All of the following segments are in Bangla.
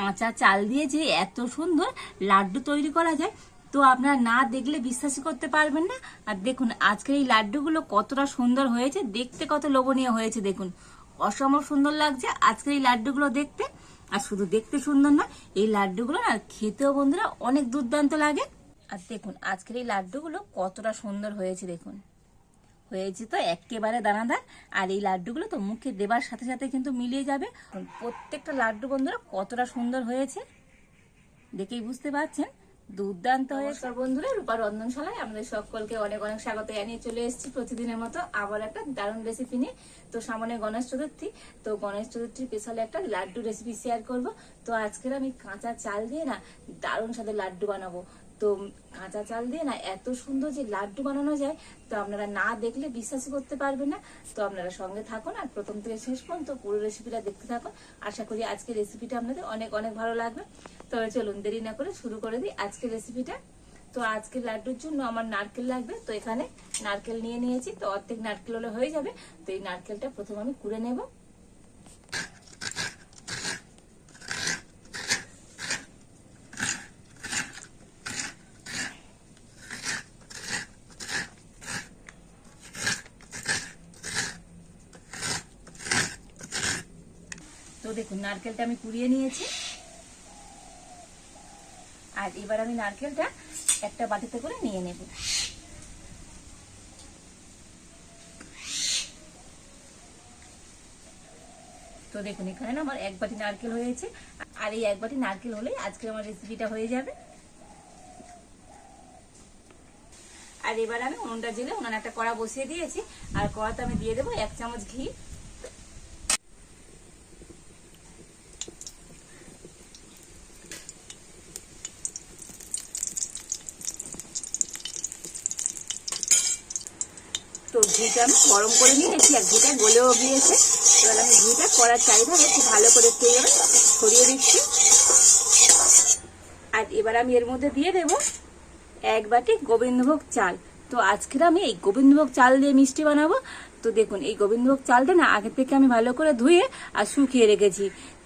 কাঁচা চাল দিয়ে যে এত সুন্দর লাড্ডু তৈরি করা যায়, তো আপনারা না দেখলে বিশ্বাসই করতে পারবেন না। আর দেখুন, আজকের এই লাড্ডুগুলো কতটা সুন্দর হয়েছে, দেখতে কত লোভনীয় হয়েছে, দেখুন। অসম্ভব সুন্দর লাগছে আজকের এই লাড্ডুগুলো দেখতে। আর শুধু দেখতে সুন্দর না এই লাড্ডুগুলো না খেতেও বন্ধুরা অনেক দুর্দান্ত লাগে। আর দেখুন, আজকের এই লাড্ডুগুলো কতটা সুন্দর হয়েছে, দেখুন। হয়েছে তো একেবারে দানাদার। আর এই লাড্ডুগুলো তো মুখে দেবার সাথে সাথে কিন্তু মিলিয়ে যাবে। প্রত্যেকটা লাড্ডু বন্ধুরা কতটা সুন্দর হয়েছে, দেখেই বুঝতে পারছেন। দুর্দান্ত হয়েছে। বন্ধুরা, রূপা রন্ধনশালায় আমাদের সকলকে অনেক অনেক স্বাগত জানিয়ে চলে এসেছি প্রতিদিনের মতো আবার একটা দারুণ রেসিপি নিয়ে। তো সামনে গণেশ চতুর্থী, তো গণেশ চতুর্থীর স্পেশালে একটা লাড্ডু রেসিপি শেয়ার করব। তো আজকের আমি কাঁচা চাল দিয়ে না দারুণ সাথে লাড্ডু বানাবো। তো কাঁচা চাল দিয়ে না এত সুন্দর যে লাড্ডু বানানো যায়, তো আপনারা না দেখলে বিশ্বাসই করতে পারবেন না। তো আপনারা সঙ্গে থাকুন আর প্রথম থেকে শেষ পর্যন্ত পুরো রেসিপিটা দেখতে থাকুন। আশা করি আজকের রেসিপিটা আপনাদের অনেক অনেক ভালো লাগবে। তবে চলুন দেরি না করে শুরু করে দিই আজকের রেসিপিটা তো আজকের লাড্ডুর জন্য আমার নারকেল লাগবে। তো এখানে নারকেল নিয়ে নিয়েছি। তো অর্ধেক নারকেল হলে হয়ে যাবে। তো এই নারকেলটা প্রথম আমি কুড়ে নেব। দেখুন, নারকেলটা আমি কুড়িয়ে নিয়েছি। আর এবার আমি নারকেলটা একটা বাটিতে করে নিয়ে নেব। তো দেখুন, এখানে আমার এক বাটি নারকেল হয়েছে। আর এই এক বাটি নারকেল হলেই আজকে আমার রেসিপিটা হয়ে যাবে। আর এবার আমি উনুনটা জেলে উনান একটা কড়া বসিয়ে দিয়েছি। আর কড়াতে আমি দিয়ে দেবো এক চামচ ঘি। তো ঘিটা আমি গরম করে নিয়েছি আর ঘিটা গলেও গিয়েছে। এবার আমি ঘিটা করার চারিধারে একটু ভালো করে একটু এবার ছড়িয়ে দিচ্ছি। আর এবার আমি এর মধ্যে দিয়ে দেব এক বাটি গোবিন্দভোগ চাল। তো আজকের আমি এই গোবিন্দভোগ চাল দিয়ে মিষ্টি বানাবো। তো দেখুন, এই গোবিন্দভোগ চালটা না আগে থেকে আমি ভালো করে ধুয়ে আর শুকিয়ে রেখেছি।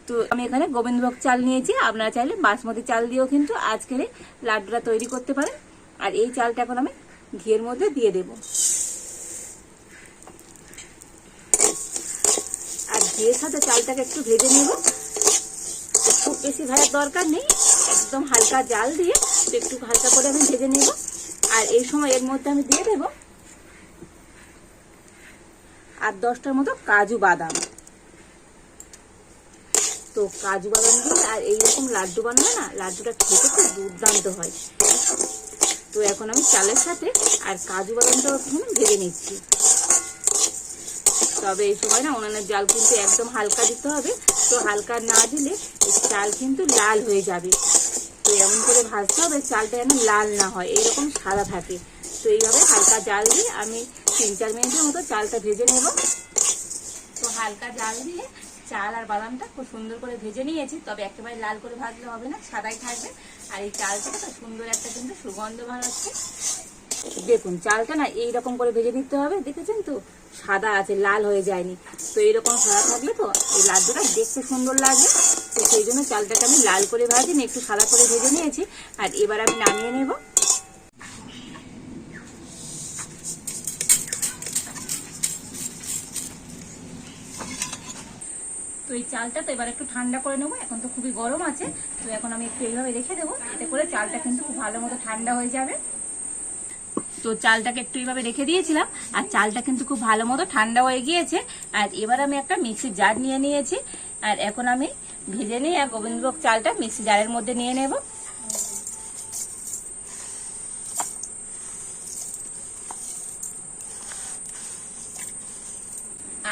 তো আমি এখানে গোবিন্দভোগ চাল নিয়েছি। আপনারা চাইলে বাসমতি চাল দিয়েও কিন্তু আজকের লাড্ডুটা তৈরি করতে পারেন। আর এই চালটা এখন আমি ঘিয়ের মধ্যে দিয়ে দেবো। ঘিয়ের সাথে চালটাকে একটু ভেজে নেব। খুব বেশি ভাজার দরকার নেই, একদম হালকা জাল দিয়ে একটু হালকা করে আমি ভেজে নেব। আর এই সময় এর মধ্যে আমি দিয়ে দেব আর দশটার মতো কাজু বাদাম। তো কাজু বাদাম দিয়ে আর এইরকম লাড্ডু বানালে না, লাড্ডুটা খেতে খুব দুর্দান্ত হয়। তো এখন আমি চালের সাথে আর কাজু বাদামটাও এখন ভেজে নিচ্ছি। তবে এই সময় না উনানের জাল কিন্তু একদম হালকা দিতে হবে। তো হালকা না দিলে চাল কিন্তু লাল হয়ে যাবে। তো এমন করে ভাজতে হবে চালটা যেন লাল না হয় এইরকম সাদা থাকে। তো এইভাবে হালকা জাল দিয়ে আমি তিন চার মিনিটের মতো চালটা ভেজে নেব। তো হালকা জাল দিয়ে চাল আর বাদামটা খুব সুন্দর করে ভেজে নিয়েছি। তবে একেবারে লাল করে ভাজলে হবে না, সাদাই থাকবে। আর এই চালটা সুন্দর একটা কিন্তু সুগন্ধ ভার হচ্ছে দেখুন, চালটা না এইরকম করে ভেজে নিতে হবে, দেখেছেন তো? সাদা আছে, লাল হয়ে যায়নি। তো এইরকম সাদা থাকলে তো এই লাড্ডুটা দেখতে সুন্দর লাগে। তো সেই জন্য চালটাকে আমি লাল করে ভাজিনি একটু সাদা করে ভেজে নিয়েছি। আর এবার আমি নামিয়ে নেব। তো এই চালটা তো এবার একটু ঠান্ডা করে নেব, এখন তো খুবই গরম আছে। তো এখন আমি একটু এইভাবে রেখে দেবো, এতে করে চালটা কিন্তু খুব ভালো মতো ঠান্ডা হয়ে যাবে। তো চালটাকে একটু এইভাবে রেখে দিয়েছিলাম, আর চালটা কিন্তু খুব ভালো মতো ঠান্ডা হয়ে গিয়েছে। আর এবার আমি একটা মিক্সির জার নিয়ে নিয়েছি, আর এখন আমি ভেজে নিয়ে আর গোবিন্দভোগ চালটা মিক্সি জারের মধ্যে নিয়ে নেব।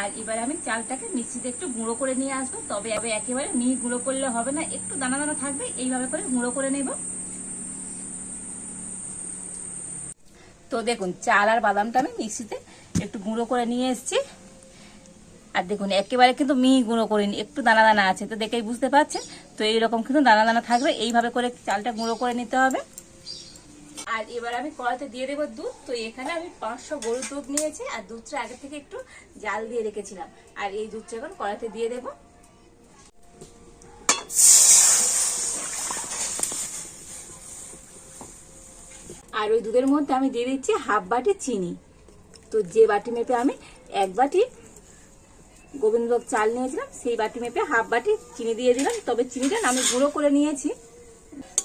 আর এবার আমি চালটাকে মিক্সিতে একটু গুঁড়ো করে নিয়ে আসব, তবে একেবারে মিহি গুঁড়ো করলে হবে না, একটু দানা দানা থাকবে, এইভাবে করে গুঁড়ো করে নেব। তো দেখুন, চাল আর বাদামটা আমি মিক্সিতে একটু গুঁড়ো করে নিয়ে এসেছি। আর দেখুন, একেবারে কিন্তু মিহি গুঁড়ো করিনি একটু দানা দানা আছে, তো দেখেই বুঝতে পারছেন? তো এইরকম কিন্তু দানা দানা থাকবে, এইভাবে করে চালটা গুঁড়ো করে নিতে হবে। আর এবার আমি কড়াতে দিয়ে দেবো দুধ। তো এখানে আমি পাঁচশো গরুর দুধ নিয়েছি, আর দুধটা আগে থেকে একটু জাল দিয়ে রেখেছিলাম। আর এই দুধটা এখন কড়াতে দিয়ে দেবো। আর ওই দুধের মধ্যে আমি দিয়ে দিচ্ছি হাফ বাটি চিনি। তো যে বাটি মেপে আমি এক বাটি গোবিন্দভোগ চাল নিয়েছিলাম, সেই বাটি মেপে হাফ বাটি চিনি দিয়ে দিলাম। তবে চিনিটা আমি গুঁড়ো করে নিয়েছি।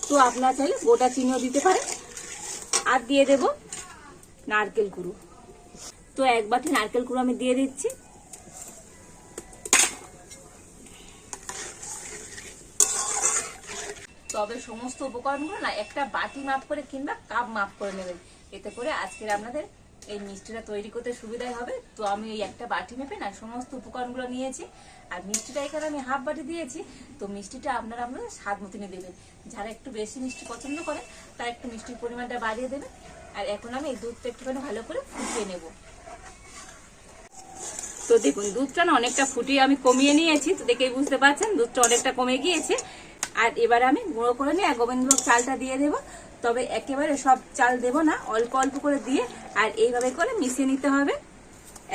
তো আপনারা চাইলে গোটা চিনিও দিতে পারেন। আর দিয়ে দেব নারকেল কুড়ো তো এক বাটি নারকেল কুড়ো আমি দিয়ে দিচ্ছি। তবে সমস্ত উপকরণগুলো না একটা বাটি মাপ করে কিংবা কাপ মাপ করে নেবেন। এতে করে আজকের আপনাদের এই মিষ্টিটা তৈরি করতে সুবিধাই হবে। তো আমি এই একটা বাটি মেপে না সমস্ত উপকরণগুলো নিয়েছি। আর মিষ্টিটা এখানে আমি হাফ বাটি দিয়েছি। তো মিষ্টিটা আপনারা আপনাদের স্বাদ মতনই দেবেন। যারা একটু বেশি মিষ্টি পছন্দ করে, তারা একটু মিষ্টির পরিমাণটা বাড়িয়ে দেবেন। আর এখন আমি এই দুধটা একটুখানি ভালো করে ফুটিয়ে নেব। তো দেখুন, দুধটা না অনেকটা ফুটিয়ে আমি কমিয়ে নিয়েছি। তো দেখেই বুঝতে পারছেন, দুধটা অনেকটা কমে গিয়েছে। আর এবার আমি গুঁড়ো করে নিয়ে গোবিন্দভোগ চালটা দিয়ে দেব। তবে একেবারে সব চাল দেব না, অল্প অল্প করে দিয়ে, আর এইভাবে করে মিশিয়ে নিতে হবে।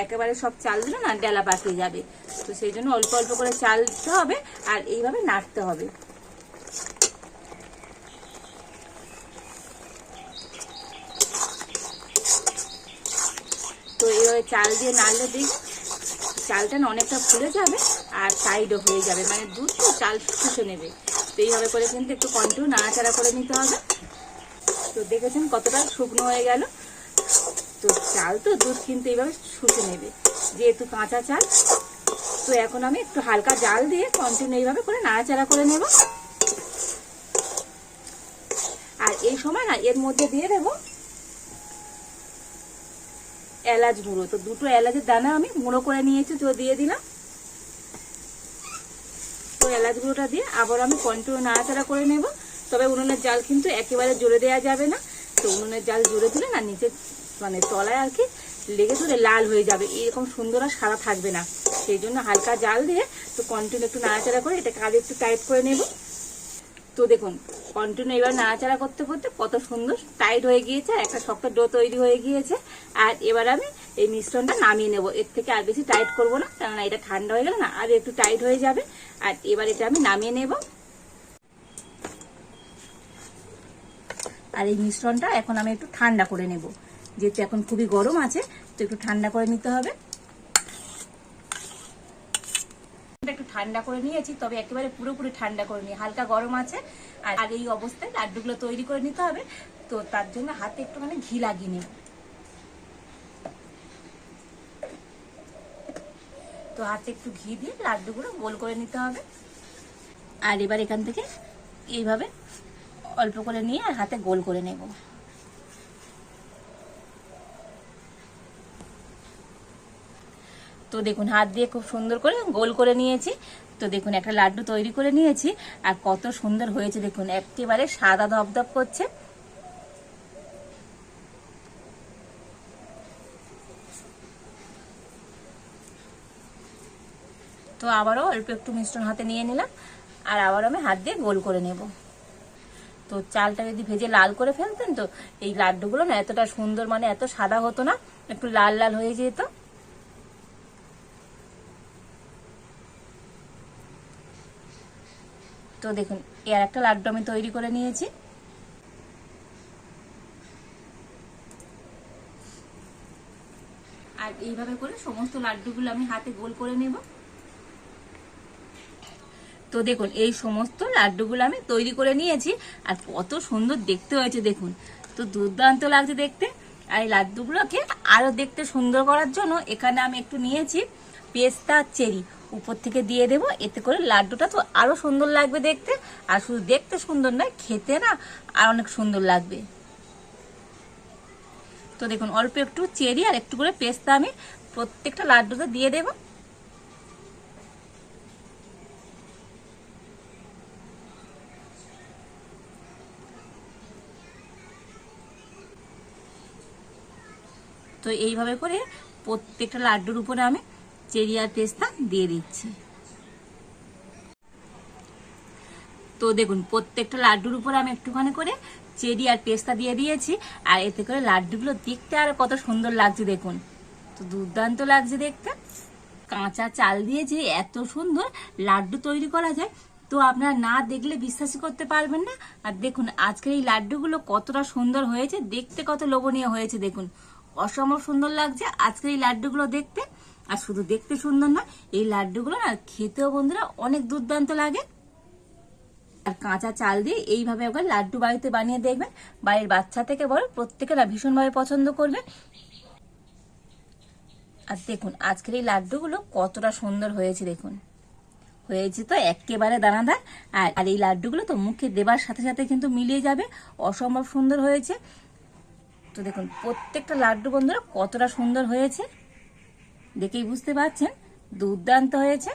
একেবারে সব চাল দিলে না ডেলা পাকিয়ে যাবে। তো সেই জন্য অল্প অল্প করে চাল দিতে হবে, আর এইভাবে নাড়তে হবে। তো এইভাবে চাল দিয়ে নাড়লে দেখুন চালটা অনেকটা ফুলে যাবে, আর সাইডও হয়ে যাবে। মানে দুধ তো চাল শুষে নেবে। তো এইভাবে করে কিন্তু একটু কন্টিনিউ নাড়াচাড়া করে নিতে হবে। তো দেখেছেন কতটা শুকনো হয়ে গেল। তো চাল তো দুধ কিন্তু এইভাবে শুষে নেবে। যেহেতু কাঁচা চাল, তো এখন আমি একটু হালকা জাল দিয়ে কন্টিনিউ এইভাবে করে নাড়াচাড়া করে নেব। আর এই সময় না, এর মধ্যে দিয়ে দেবো এলাচ গুঁড়ো। তো দুটো এলাচের দানা আমি গুঁড়ো করে নিয়েছি, তো দিয়ে দিলাম। এলাচ গুঁড়োটা দিয়ে আবার আমি কন্টিনিউ নাড়াচাড়া করে নেব। তবে উনুনের জাল কিন্তু একেবারে জোরে দেওয়া যাবে না। তো উনুনের জাল জোরে দিলে না নিচে মানে তলায় আর কি লেগে ধরে লাল হয়ে যাবে। এরকম সুন্দর আর সারা থাকবে না। সেই জন্য হালকা জাল দিয়ে তো কন্টিনিউ একটু নাড়াচাড়া করে এটাকে আগে একটু টাইট করে নেব। তো দেখুন কন্টিনিউ এবার নাড়াচাড়া করতে করতে কত সুন্দর টাইট হয়ে গিয়েছে, আর একটা শক্ত ডো তৈরি হয়ে গিয়েছে। আর এবার আমি এই মিশ্রণটা নামিয়ে নেব। এর থেকে আর বেশি টাইট করব না, কেননা এটা ঠান্ডা হয়ে গেলে না, আর একটু টাইট হয়ে যাবে। আর এবার এটা আমি নামিয়ে নেব। আর এই মিশ্রণটা এখন আমি একটু ঠান্ডা করে নেব। যেহেতু এখন খুবই গরম আছে, তো একটু ঠান্ডা করে নিতে হবে। একটু ঠান্ডা করে নিয়েছি, তবে একেবারে পুরোপুরি ঠান্ডা করে নিয়ে, হালকা গরম আছে। আর এই অবস্থায় লাড্ডুগুলো তৈরি করে নিতে হবে। তো তার জন্য হাতে একটুখানি ঘি লাগিয়ে নেব হাতে একটু ঘি দিয়ে লাড্ডুগুলো গোল করে নিতে হবে। আর এবার এখান থেকে এইভাবে অল্প করে নিয়ে আর হাতে গোল করে নেব। তো দেখুন, হাত দিয়ে খুব সুন্দর করে গোল করে নিয়েছি। তো দেখুন, একটা লাড্ডু তৈরি করে নিয়েছি। আর কত সুন্দর হয়েছে, দেখুন, একেবারে সাদা ধপধপ করছে। তো আবারও অল্প একটু মিশ্রণ হাতে নিয়ে নিলাম, আর আবার আমি হাত দিয়ে গোল করে নেব। তো চালটা যদি ভেজে লাল করে ফেলতেন তো এই লাড্ডুগুলো না এতটা সুন্দর মানে এত সাদা হতো না, একটু লাল লাল হয়ে যেত। তো দেখুন, এর একটা লাড্ডু আমি তৈরি করে নিয়েছি। আর এইভাবে করে সমস্ত লাড্ডুগুলো আমি হাতে গোল করে নেব। তো দেখুন, এই সমস্ত লাড্ডুগুলো আমি তৈরি করে নিয়েছি। আর কত সুন্দর দেখতে হয়েছে, দেখুন। তো দুর্দান্ত লাগছে দেখতে। আর এই লাড্ডুগুলোকে আরও দেখতে সুন্দর করার জন্য এখানে আমি একটু নিয়েছি পেস্তা চেরি। উপর থেকে দিয়ে দেব, এতে করে লাড্ডুটা তো আরও সুন্দর লাগবে দেখতে। আর শুধু দেখতে সুন্দর নয়, খেতে না আর অনেক সুন্দর লাগবে। তো দেখুন, অল্প একটু চেরি আর একটু করে পেস্তা আমি প্রত্যেকটা লাড্ডুতে দিয়ে দেব। তো এইভাবে করে প্রত্যেকটা লাড্ডুর উপরে আমি চেরি আর পেস্তা দিয়ে দিচ্ছি। তো দেখুন, প্রত্যেকটা লাড্ডুর উপরে আমি একটুখানি করে চেরি আর পেস্তা দিয়ে দিয়েছি, আর এতে করে লাড্ডুগুলো দেখতে আর কত সুন্দর লাগছে দেখুন। তো দুর্দান্ত লাগছে দেখতে। কাঁচা চাল দিয়ে যে এত সুন্দর লাড্ডু তৈরি করা যায়, তো আপনারা না দেখলে বিশ্বাসই করতে পারবেন না। আর দেখুন, আজকের এই লাড্ডুগুলো কতটা সুন্দর হয়েছে, দেখতে কত লোভনীয় হয়েছে দেখুন। অসম্ভব সুন্দর লাগছে। আজকের এই লাড্ডুগুলো দেখতে, আর শুধু দেখতে সুন্দর না এই লাড্ডুগুলো না খেতেও বন্ধুরা অনেক দুর্দান্ত লাগে। আর কাঁচা চাল দিয়ে এইভাবে একবার লাড্ডু বাড়িতে বানিয়ে দেখবেন। বাড়ির বাচ্চা থেকে বড় প্রত্যেকেরা ভীষণভাবে পছন্দ করবে। আর দেখুন, আজকের এই লাড্ডুগুলো কতটা সুন্দর হয়েছে, দেখুন। হয়েছে তো একেবারে দানাদার। আর আর এই লাড্ডুগুলো তো মুখে দেবার সাথে সাথে কিন্তু মিলিয়ে যাবে। অসম্ভব সুন্দর হয়েছে। তো দেখুন, প্রত্যেকটা লাড্ডু বন্ধুরা কতটা সুন্দর হয়েছে। দেখেই বুঝতে পারছেন, দুর্দান্ত হয়েছে।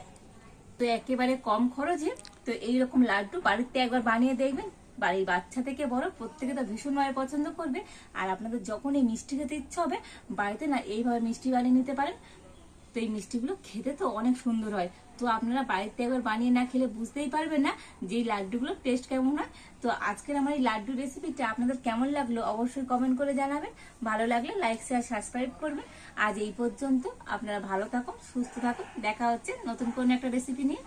তো একেবারে কম খরচে তো এইরকম লাড্ডু বাড়িতে একবার বানিয়ে দেখবেন। বাড়ির বাচ্চা থেকে বড় প্রত্যেকে তো ভীষণভাবে পছন্দ করবে। আর আপনাদের যখন এই মিষ্টি খেতে ইচ্ছা হবে, বাড়িতে না এইভাবে মিষ্টি বানিয়ে নিতে পারেন। তো এই মিষ্টিগুলো খেতে তো অনেক সুন্দর হয়। তো আপনারা বাড়িতে একবার বানিয়ে না খেলে বুঝতেই পারবেন না যে এই লাড্ডুগুলো টেস্ট কেমন হয়। তো আজকের আমার এই লাড্ডু রেসিপিটা আপনাদের কেমন লাগল অবশ্যই কমেন্ট করে জানাবেন। ভালো লাগলে লাইক শেয়ার সাবস্ক্রাইব করবেন। আজ এই পর্যন্ত আপনারা ভালো থাকুন, সুস্থ থাকুন। দেখা হচ্ছে নতুন কোনো একটা রেসিপি নিয়ে।